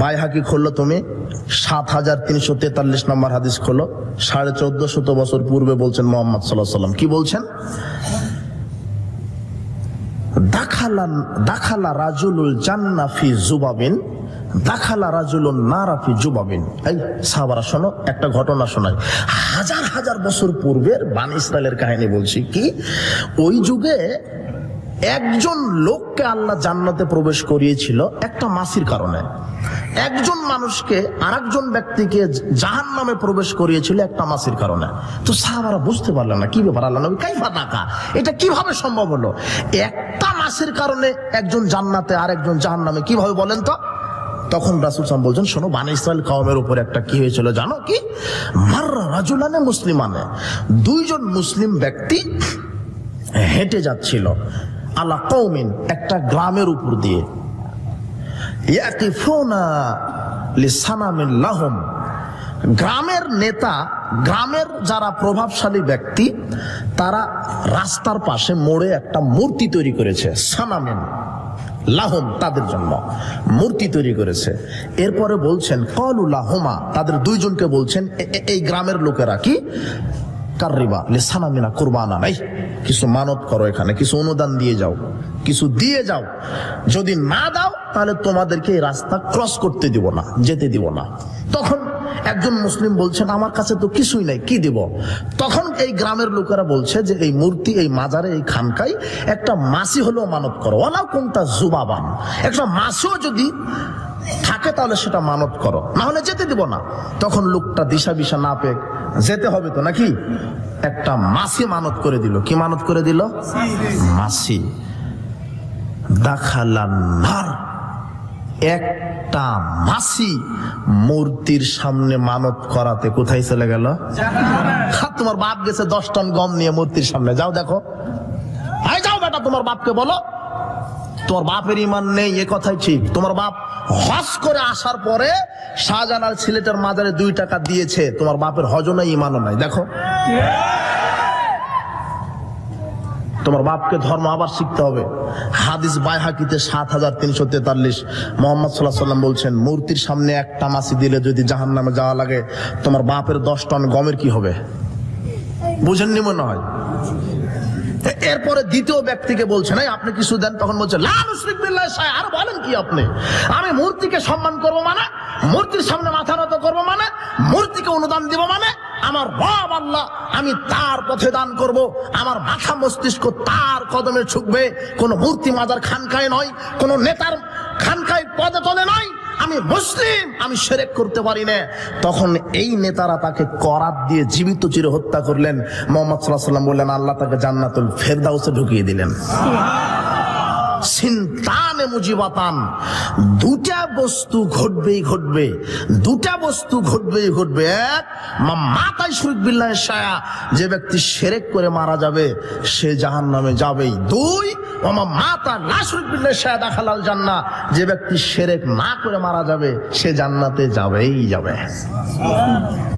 By হাকি খুললো তুমি? সাত হাজার তিনশো তেতাল্লিশ নম্বর হাদিস খোলো সাড়ে চোদ্দ শত বছর পূর্বে বলছেন মোহাম্মদ সাল্লাহ সাল্লাম কি বলছেন? দাখালা দাখালা রাজুলুল দাখালা এই একটা ঘটনা শোনাই। হাজার হাজার বছর পূর্বের বান ইসরায়েলের কাহিনী বলছি কি? ওই যুগে একজন লোককে আল্লাহ জান্নাতে প্রবেশ করিয়েছিল একটা মাসির কারণে। একজন মানুষকে আরেকজন ব্যক্তিকে জাহান নামে প্রবেশ করিয়েছিল একটা মাসির কারণে। তো সাহাবারা বুঝতে পারলেন না, কি ব্যাপার আল্লাহ নবী, কাইফা টাকা এটা কীভাবে সম্ভব হলো? একটা মাসের কারণে একজন জান্নাতে আর একজন জাহান নামে কীভাবে বলেন তো? তখন রাসুল সাম বলছেন, শোনো, বান ইসরায়েল কওমের উপর একটা কি হয়েছিল জানো কি? মাররা রাজুলানে মুসলিমানে, দুইজন মুসলিম ব্যক্তি হেঁটে যাচ্ছিল। আল্লাহ কৌমিন একটা গ্রামের উপর দিয়ে। গ্রামের নেতা, গ্রামের যারা প্রভাবশালী ব্যক্তি, তারা রাস্তার পাশে মোড়ে একটা মূর্তি তৈরি করেছে, সানামিন লাহম তাদের জন্য। মূর্তি তৈরি করেছে। এরপরে বলছেন, কলু লাহমা, তাদের দুইজনকে বলছেন এই গ্রামের লোকেরা কি? কুরবানা নাই কিছু মানত করো এখানে, কিছু অনুদান দিয়ে যাও, কিছু দিয়ে যাও। যদি না দাও, তাহলে তোমাদেরকে এই রাস্তা ক্রস করতে দিব না, যেতে দিব না। তখন একজন মুসলিম বলছেন আমার কাছে তো কিছুই নাই, কি দিব? তখন এই গ্রামের লোকেরা বলছে যে, এই মূর্তি, এই মাজারে, এই খানকায় একটা মাসি হলেও মানত করো। ওলাও কোনটা জুবাবান একটা মাসিও যদি থাকে তাহলে সেটা মানত করো। না হলে যেতে দিব না। তখন লোকটা দিশা বিশা না পেয়ে যেতে হবে তো নাকি? একটা মাসি মানত করে দিল। কি মানত করে দিল? মাসি। দাখালান্নার একটা মাসি মূর্তির সামনে মানত করাতে কোথায় চলে গেল? হা, তোমার বাপ গেছে দশ টন গম নিয়ে মূর্তির সামনে। যাও দেখো। যাও বেটা তোমার বাপকে বলো। তোমার বাপের ইমান নেই, এ কথাই ঠিক। তোমার বাপ হজ করে আসার পরে শাহজালাল ছেলেটার মাজারে দুই টাকা দিয়েছে। তোমার বাপের হজও নাই, ইমানও নাই। দেখো। তোমার বাপকে ধর্ম আবার শিখতে হবে। হাদিস বাইহাকিতে সাত হাজার তিনশো তেতাল্লিশ। মোহাম্মদ সাল্লাহ সাল্লাম বলছেন, মূর্তির সামনে একটা মাসি দিলে যদি জাহান নামে যাওয়া লাগে, তোমার বাপের দশ টন গমের কি হবে? বুঝেননি মনে হয়? এরপরে দ্বিতীয় ব্যক্তিকে বলছেন এই আপনি কিছু দেন? তখন বলছে আর বলেন কি আপনি? আমি মূর্তিকে সম্মান করব মানে মূর্তির সামনে মাথা নত করব মানে মূর্তিকে অনুদান দিব মানে আমার রব আল্লাহ আমি তার পথে দান করব। আমার মাথা মস্তিষ্ক তার কদমে ছুকবে কোন মূর্তি মাজার খানকায় নয়, কোন নেতার খানকায় পদে তলে নয় আমি মুসলিম, আমি সেরেক করতে পারি না। তখন এই নেতারা তাকে করাত দিয়ে জীবিত চিরে হত্যা করলেন। মোহাম্মদ সাল্লাহ সাল্লাম বললেন, আল্লাহ তাকে জান্নাতুল ফেরদাউসে ঢুকিয়ে দিলেন। সিনতানে দুটা বস্তু ঘটবেই ঘটবে, দুটা বস্তু ঘটবেই ঘটবে। এক মাতাই শরিক বিল্লাহ যে ব্যক্তি সেরেক করে মারা যাবে, সে জাহান নামে যাবেই। দুই যে ব্যক্তি সেরেক না করে মারা যাবে সে জান্নাতে যাবেই যাবে।